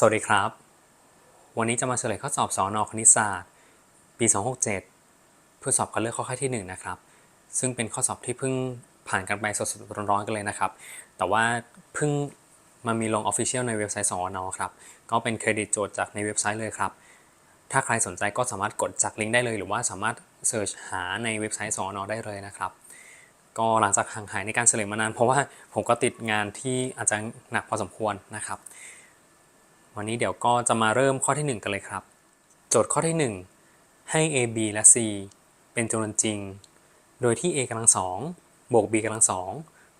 สวัสดีครับ วันนี้จะมาเฉลยข้อสอบสอนอคณิตศาสตร์ ปี 267 เพื่อสอบการเลือกข้อค่ายที่ 1 นะครับ ซึ่งเป็นข้อสอบที่เพิ่งผ่านกันไปสดๆร้อนๆกันเลยนะครับ แต่ว่าเพิ่งมามีลง Official ในเว็บไซต์สอนอครับ ก็เป็นเครดิตโจทย์จากในเว็บไซต์เลยครับ ถ้าใครสนใจก็สามารถกดจากลิงก์ได้เลย หรือว่าสามารถเสิร์ชหาในเว็บไซต์สอนอได้เลยนะครับ ก็หลังจากห่างหายในการเฉลยมานาน เพราะว่าผมก็ติดงานที่อาจจะหนักพอสมควรนะครับ วันนี้เดี๋ยวก็จะมาเริ่มข้อที่ 1 กันเลยครับ โจทย์ข้อที่ 1 ให้ a b และ c เป็นจำนวนจริง โดยที่ a กำลังสองบวก b กำลังสอง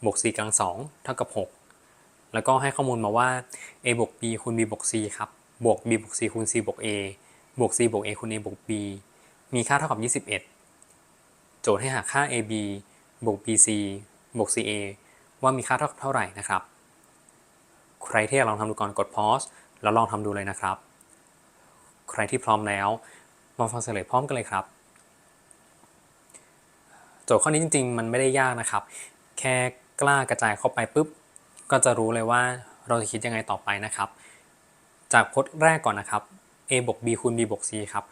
บวก c กำลังสองเท่ากับ 6 แล้วก็ให้ข้อมูลมาว่า a บวก b คูณ b บวก c ครับ บวก b บวก c คูณ c บวก a บวก c บวก a คูณ a บวก b มีค่าเท่ากับ 21 โจทย์ให้หาค่า ab บวก bc บวก ca ว่ามีค่าเท่าเท่าไหร่นะครับ ใครที่อยากลองทำดูก่อนกด pause แล้วลองทำดูเลยนะครับ ใครที่พร้อมแล้ว มาฟังเฉลยพร้อมกันเลยครับ โจทย์ข้อนี้จริง ๆ มันไม่ได้ยากนะครับ แค่กล้ากระจายเข้าไปปุ๊บ ก็จะรู้เลยว่าเราจะคิดยังไงต่อไปนะครับ จากพจน์แรกก่อนนะครับ a บวก b คูณ b บวก c ครับ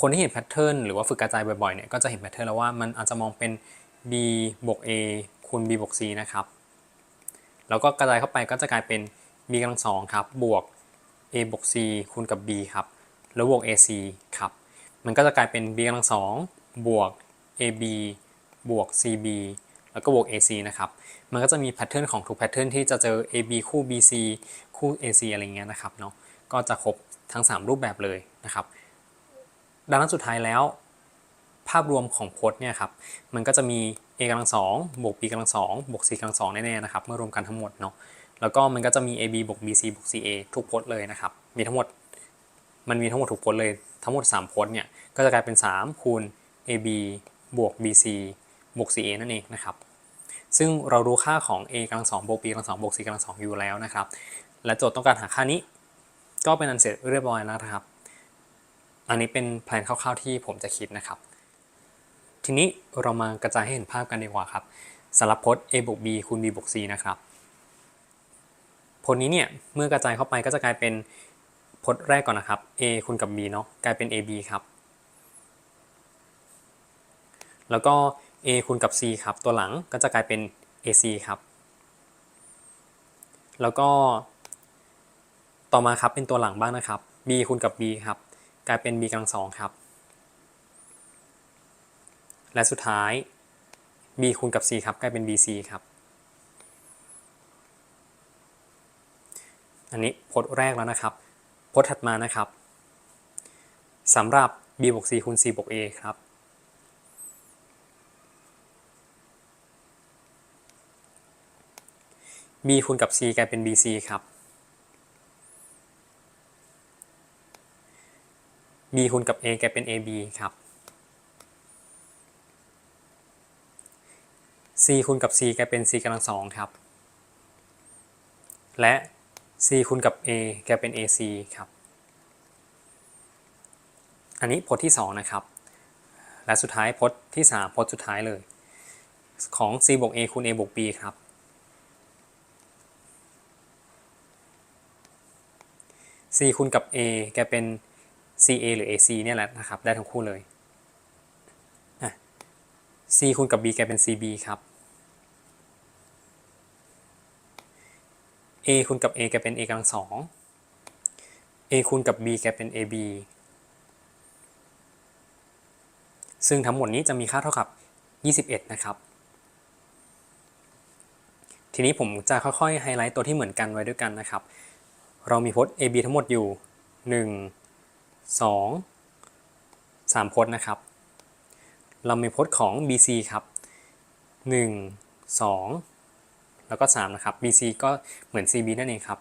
คนที่เห็นแพทเทิร์นหรือว่าฝึกกระจายบ่อยๆเนี่ยก็จะเห็นแพทเทิร์นแล้วว่ามันอาจจะมองเป็น b บวก a คูณ b บวก c นะครับ แล้วก็กระจายเข้าไปก็จะกลายเป็น b กำลังสองครับบวก a บวก c คูณกับ b ครับแล้วบวก ac ครับ มันก็จะกลายเป็น b กำลังสองบวก ab บวก cb แล้วก็บวก ac นะครับ มันก็จะมีแพทเทิร์นของทุกแพทเทิร์นที่จะเจอ ab คู่ bc คู่ ac อะไรเงี้ยนะครับเนาะ ก็จะครบทั้ง 3 รูปแบบเลยนะครับ ดังนั้นสุดท้ายแล้ว ภาพรวมของพจน์เนี่ยครับ มันก็จะมี a กำลังสองบวก b กำลังสองบวก c กำลังสองแน่ๆนะครับ เมื่อรวมกันทั้งหมดเนาะ แล้วก็มันก็จะมี ab บวก bc บวก ca ทุกพจน์เลยนะครับ มีทั้งหมด มันมีทั้งหมดทุกพจน์เลย ทั้งหมด 3พจน์เนี่ย ก็จะกลายเป็น 3 คูณ ab บวก bc บวก ca นั่นเองนะครับ ซึ่งเรารู้ค่าของ a กำลังสองบวก b กำลังสองบวก c กำลังสองอยู่แล้วนะครับ และโจทย์ต้องการหาค่านี้ ก็เป็นอันเสร็จเรียบร้อยแล้วนะครับ อันนี้เป็นแผนคร่าวๆที่ผมจะคิดนะครับ ทีนี้เรามากระจายให้เห็นภาพกันดีกว่าครับสำหรับพจน์ a บวก b คูณ b บวก c นะครับ พจน์นี้เนี่ยเมื่อกระจายเข้าไปก็จะกลายเป็นพจน์แรกก่อนนะครับ a คูณกับ b เนาะกลายเป็น ab ครับ แล้วก็ a คูณกับ c ครับตัวหลังก็จะกลายเป็น ac ครับ แล้วก็ต่อมาครับเป็นตัวหลังบ้างนะครับ b คูณกับ b ครับกลายเป็น b กำลังสองครับ และสุดท้าย b คูณกับ c ครับกลายเป็น bc ครับ อันนี้พจน์แรกแล้วนะครับ พจน์ถัดมานะครับสำหรับ b บวก c คูณ c บวก a ครับ b คูณกับ c กลายเป็น bc ครับ b คูณกับ a กลายเป็น ab ครับ c คูณกับ c กลายเป็น c กำลังสองครับ และ c คูณกับ a แกเป็น ac ครับ อันนี้พจน์ที่ 2 นะครับ และสุดท้ายพจน์ที่ 3 พจน์สุดท้ายเลย ของ c บวก a คูณ a บวก b ครับ c คูณกับ a แกเป็น ca หรือ ac เนี่ยแหละนะครับ ได้ทั้งคู่เลย c คูณกับ b แกเป็น cb ครับ a คูณกับ a กลายเป็น a กำลังสอง a คูณกับ b กลายเป็น ab ซึ่งทั้งหมดนี้จะมีค่าเท่ากับ 21 นะครับ ทีนี้ผมจะค่อยๆ ไฮไลท์ตัวที่เหมือนกันไว้ด้วยกันนะครับ เรามีพจน์ ab ทั้งหมดอยู่ 1 2 3 พจน์นะครับ เรามีพจน์ของ bc ครับ 1 2 แล้วก็ 3 นะครับ bc ก็เหมือน cb นั่นเองครับ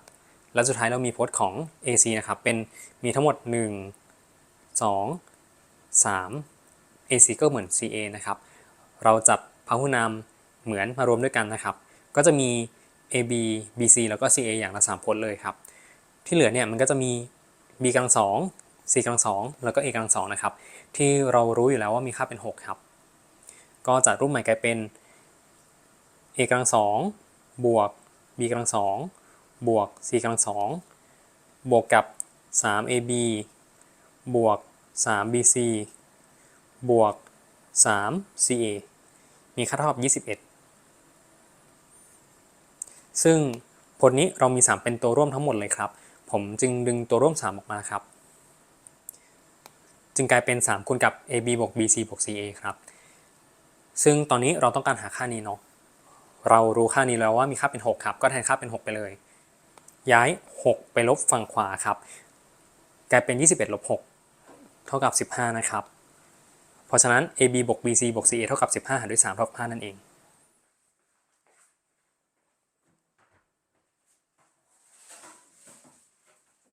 แล้วสุดท้ายเรามีโพจน์ของ ac นะครับ เป็นมีทั้งหมด 1 2 3 ac ก็เหมือน ca นะครับ เราจับพหุนามเหมือนมารวมด้วยกันนะครับ ก็จะมี ab bc แล้วก็ ca อย่างละ3พจน์เลยครับ ที่เหลือเนี่ยมันก็จะมี b กำลังสอง c กำลังสองแล้วก็ a กำลังสองนะครับ ที่เรารู้อยู่แล้วว่ามีค่าเป็น 6 ครับ ก็จัดรูปใหม่กลายเป็น a กำลังสอง บวก b กำลังสองบวก c กำลังสองบวกกับ 3ab บวก 3bc บวก 3ca มีค่าเท่ากับ 21 ซึ่งผลนี้เรามี 3 เป็นตัวร่วมทั้งหมดเลยครับ ผมจึงดึงตัวร่วม 3 ออกมาครับ จึงกลายเป็น 3 คูณกับ ab บวก bc บวก ca ครับ ซึ่งตอนนี้เราต้องการหาค่านี้เนาะ เรารู้ค่านี้แล้วว่ามีค่าเป็น 6 ครับ ก็แทนค่าเป็น 6 ไปเลย ย้าย 6 ไปลบฝั่งขวาครับ กลายเป็น 21ลบ6เท่ากับ 15 นะครับ เพราะฉะนั้น ab บวก bc บวก ca เท่ากับ 15 หารด้วย3เท่ากับ5นั่นเอง